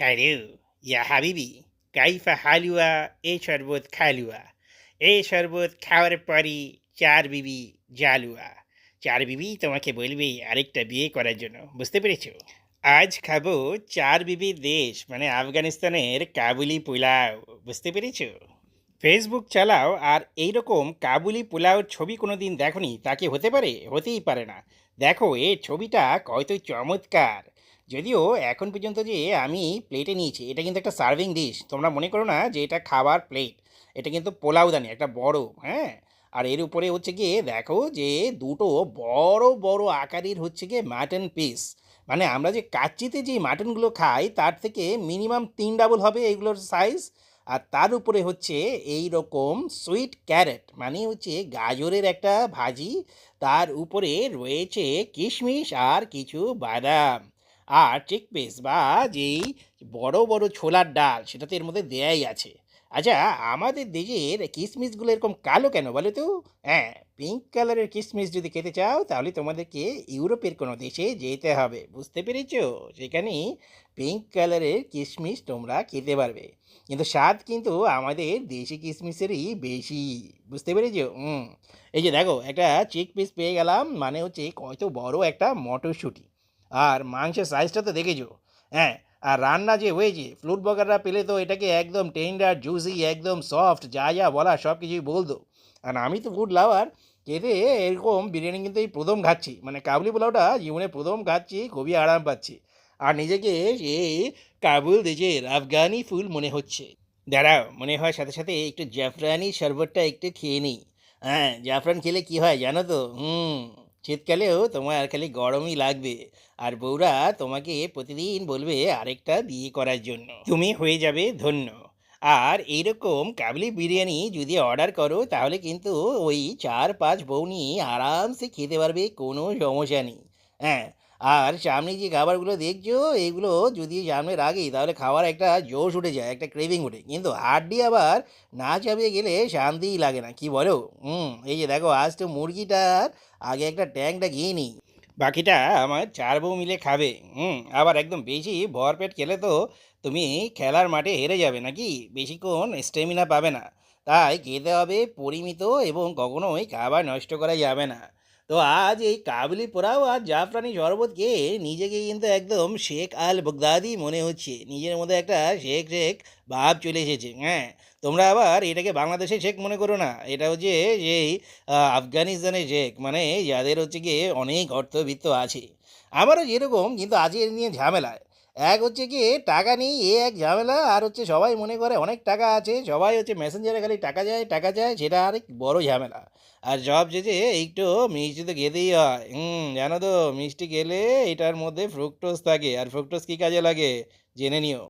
Hello, ya হাবিবি কাইফা হালুয়া এ শরবত খালুয়া এ শরবত খাওয়ার পরই চার বিবি জালুয়া চার বিবি তোমাকে বলবে আরেকটা বিয়ে করার জন্য বুঝতে পেরেছ আজ খাব চার বিবির দেশ মানে আফগানিস্তানের কাবুলি পোলাও বুঝতে পেরেছ ফেসবুক চালাও আর এইরকম কাবুলি পোলাওর ছবি কোনো দিন দেখনি তাকে হতে পারে؟ হতেই পারে না। দেখো এর ছবিটা কত চমৎকার! যদিও এখন পর্যন্ত যে আমি প্লেটে নিয়েছি, এটা কিন্তু একটা সার্ভিং ডিশ তোমরা মনে করো না যে এটা খাবার প্লেট এটা কিন্তু পোলাওদানি একটা বড় হ্যাঁ? আর এর উপরে হচ্ছে গিয়ে দেখো যে দুটো বড় বড় আকারের হচ্ছে গিয়ে মাটন পিস মানে আমরা যে কাচ্চিতে যে মাটনগুলো খাই, তার থেকে মিনিমাম তিন ডাবল হবে এইগুলোর সাইজ আর তার উপরে হচ্ছে এই রকম সুইট ক্যারেট মানে হচ্ছে গাজরের একটা ভাজি। তার উপরে রয়েছে কিশমিশ আর কিছু বাদাম। আর চেক চিকপিস বা যেই বড় বড় ছোলার ডাল সেটা তো এর মধ্যে দেয়াই আছে। আচ্ছা আমাদের দেশের কিশমিশগুলো এরকম কালো কেন বলো তো? হ্যাঁ পিঙ্ক কালারের কিশমিশ যদি খেতে চাও, তাহলে তোমাদেরকে ইউরোপের কোনো দেশে যেতে হবে। বুঝতে পেরেছ? সেখানে পিঙ্ক কালারের কিশমিশ তোমরা খেতে পারবে। কিন্তু স্বাদ কিন্তু আমাদের দেশি কিশমিশেরই বেশি। বুঝতে পেরেছ? হুম। এই যে দেখো, একটা চিক পিস পেয়ে গেলাম মানে হচ্ছে কত বড় একটা মটরশুঁটি। আর মাংসের সাইজটা তো দেখেছ? হ্যাঁ আর রান্না যে হয়েছে ফ্লুট বগাররা পেলে তো এটাকে একদম টেন্ডার জুসি একদম সফট যা যা বলা সব কিছুই বলতো। আর আমি তো ফুড লাভার খেতে এরকম বিরিয়ানি কিন্তু এই প্রথম খাচ্ছি। মানে কাবুলি পোলাওটা জীবনে প্রথম খাচ্ছি, খুবই আরাম পাচ্ছি। আর নিজেকে সেই কাবুল দেশের আফগানি ফুল মনে হচ্ছে। দাঁড়াও মনে হয় সাথে সাথে একটু জাফরানি শরবতটা একটু খেয়ে নিই। হ্যাঁ জাফরান খেলে কি হয় জানো তো? হুম। শীতকালেও তোমার খালি গরমই লাগবে। আর বউরা তোমাকে প্রতিদিন বলবে আরেকটা বিয়ে করার জন্য। তুমি হয়ে যাবে ধন্য। আর এইরকম কাবলি বিরিয়ানি যদি অর্ডার করো, তাহলে কিন্তু ওই চার পাঁচ বউ নিয়ে আরামসে খেতে পারবে, কোনো সমস্যা নেই। হ্যাঁ আর সামনে যে খাবারগুলো দেখছ, এগুলো যদি সামনে রাখি, তাহলে খাওয়ার একটা জোশ উঠে যায়, একটা ক্রেভিং উঠে। কিন্তু হাড্ডি আবার না চাপিয়ে গেলে শান্তিই লাগে না, কি বলো? হুম, এই যে দেখো, আজ তো মুরগিটার আগে একটা ট্যাঙ্কটা গিয়ে নিই বাকিটা আমার চার বউ মিলে খাবে। হুম, আবার একদম বেশি ভরপেট খেলে তো তুমি খেলার মাঠে হেরে যাবে নাকি? বেশিক্ষণ স্টেমিনা পাবে না। তাই খেতে হবে পরিমিত এবং কখনোই খাবার নষ্ট করা যাবে না। তো আজ এই কাবলি পোড়াও আর জাফরানি শরবত খেয়ে নিজেকে কিন্তু একদম শেখ আল বগদাদি মনে হচ্ছে। নিজের মধ্যে একটা শেখ শেখ ভাব চলে এসেছে হ্যাঁ? তোমরা আবার এটাকে বাংলাদেশে শেখ মনে করো না। এটা হচ্ছে আহ, আফগানিস্তানের শেখ মানে যাদের হচ্ছে গিয়ে অনেক অর্থবিত্ত আছে। আমারও যেরকম কিন্তু আজ এর নিয়ে ঝামেলায়। এক হচ্ছে কি, টাকা নেই, এ এক ঝামেলা, আর হচ্ছে সবাই মনে করে অনেক টাকা আছে, সবাই হচ্ছে মেসেঞ্জারে খালি টাকা যায় টাকা যায়, সেটা আরেক বড় ঝামেলা। আর সব যে একটু মিষ্টি তো খেতেই হয়, হুম, জানো তো, মিষ্টি গেলে এটার মধ্যে ফ্রুক্টোজ থাকে, আর ফ্রুক্টোজ কী কাজে লাগে? জেনে নিও।